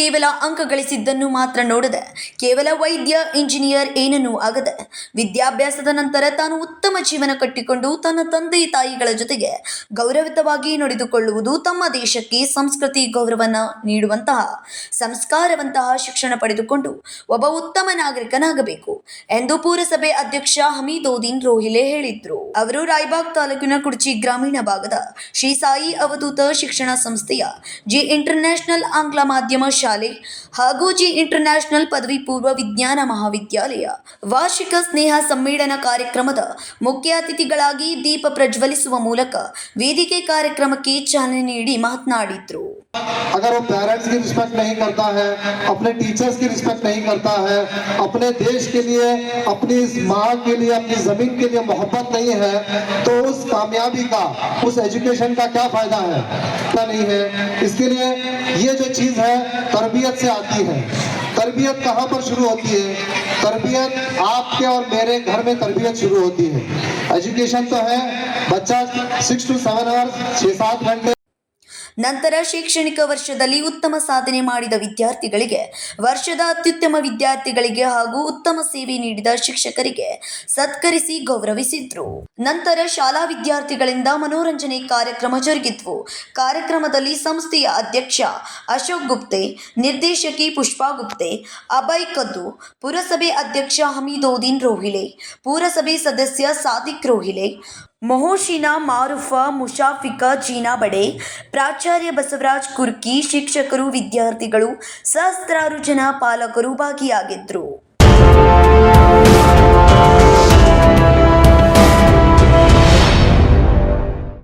ಕೇವಲ ಅಂಕ ಗಳಿಸಿದ್ದನ್ನು ಮಾತ್ರ ನೋಡದೆ ಕೇವಲ ವೈದ್ಯ, ಇಂಜಿನಿಯರ್ ಏನನ್ನೂ ಆಗದೆ ವಿದ್ಯಾಭ್ಯಾಸದ ನಂತರ ತಾನು ಉತ್ತಮ ಜೀವನ ಕಟ್ಟಿಕೊಂಡು ತನ್ನ ತಂದೆ ತಾಯಿಗಳ ಜೊತೆಗೆ ಗೌರವಿತವಾಗಿ ನಡೆದುಕೊಳ್ಳುವುದು ತಮ್ಮ ದೇಶಕ್ಕೆ ಸಂಸ್ಕೃತಿ ಗೌರವನ ನೀಡುವಂತಹ, ಸಂಸ್ಕಾರವಂತಹ ಶಿಕ್ಷಣ ಪಡೆದುಕೊಂಡು ಒಬ್ಬ ಉತ್ತಮ ನಾಗರಿಕನಾಗಬೇಕು ಎಂದು ಪುರಸಭೆ ಅಧ್ಯಕ್ಷ ಹಮೀದೋದ್ದೀನ್ ರೋಹಿಲೆ ಹೇಳಿದ್ರು. ಅವರು ರಾಯಬಾಗ್ ತಾಲೂಕಿನ ಕುಡ್ಚಿ ಗ್ರಾಮೀಣ ಭಾಗದ ಶ್ರೀ ಸಾಯಿ ಅವಧೂತ ಶಿಕ್ಷಣ ಸಂಸ್ಥೆಯ ಜಿ ಇಂಟರ್ನ್ಯಾಷನಲ್ ಆಂಗ್ಲ ಮಾಧ್ಯಮ ಶಾಲೆ ಹಾಗೂ ಜಿ ಇಂಟರ್ನ್ಯಾಷನಲ್ ಪದವಿ ಪೂರ್ವ ವಿಜ್ಞಾನ ಮಹಾವಿದ್ಯಾಲಯ ವಾರ್ಷಿಕ ಸ್ನೇಹ ಸಮ್ಮೇಳನ ಕಾರ್ಯಕ್ರಮದ ಮುಖ್ಯ ಅತಿಥಿಗಳಾಗಿ ದೀಪ ಪ್ರಜ್ವಲಿಸುವ ಮೂಲಕ ವೇದಿಕೆ ಕಾರ್ಯಕ್ರಮಕ್ಕೆ ಚಾಲನೆ ನೀಡಿ ಮಾತನಾಡಿದ್ರು अगर वो पेरेंट्स की रिस्पेक्ट नहीं करता है अपने टीचर्स की रिस्पेक्ट नहीं करता है अपने देश के लिए अपनी इस माँ के लिए अपनी जमीन के लिए मोहब्बत नहीं है तो उस कामयाबी का, उस एजुकेशन का क्या फ़ायदा है? क्या नहीं है? इसके लिए ये जो चीज़ है, तरबियत से आती है। तरबियत कहाँ पर शुरू होती है? तरबियत आपके और मेरे घर में तरबियत शुरू होती है। एजुकेशन तो है, बच्चा सिक्स टू सेवन आवर्स छः सात घंटे ನಂತರ ಶೈಕ್ಷಣಿಕ ವರ್ಷದಲ್ಲಿ ಉತ್ತಮ ಸಾಧನೆ ಮಾಡಿದ ವಿದ್ಯಾರ್ಥಿಗಳಿಗೆ, ವರ್ಷದ ಅತ್ಯುತ್ತಮ ವಿದ್ಯಾರ್ಥಿಗಳಿಗೆ ಹಾಗೂ ಉತ್ತಮ ಸೇವೆ ನೀಡಿದ ಶಿಕ್ಷಕರಿಗೆ ಸತ್ಕರಿಸಿ ಗೌರವಿಸಿದ್ರು. ನಂತರ ಶಾಲಾ ವಿದ್ಯಾರ್ಥಿಗಳಿಂದ ಮನೋರಂಜನೆ ಕಾರ್ಯಕ್ರಮ ಜರುಗಿದ್ವು. ಕಾರ್ಯಕ್ರಮದಲ್ಲಿ ಸಂಸ್ಥೆಯ ಅಧ್ಯಕ್ಷ ಅಶೋಕ್ ಗುಪ್ತೆ, ನಿರ್ದೇಶಕಿ ಪುಷ್ಪಾ ಗುಪ್ತೆ, ಅಭಯ್ ಕದ್ದು, ಪುರಸಭೆ ಅಧ್ಯಕ್ಷ ಹಮೀದೋದ್ದೀನ್ ರೋಹಿಲೆ ಪುರಸಭೆ ಸದಸ್ಯ ಸಾದಿಕ್ ರೋಹಿಲೆ ಮೊಹೋಶಿನ ಮಾರುಫ ಮುಷಾಫಿಕ ಚೀನಾಬಡೆ ಪ್ರಾಚಾರ್ಯ ಬಸವರಾಜ್ ಕುರ್ಕಿ ಶಿಕ್ಷಕರು ವಿದ್ಯಾರ್ಥಿಗಳು ಸಹಸ್ರಾರು ಜನ ಪಾಲಕರು ಭಾಗಿಯಾಗಿದ್ದರು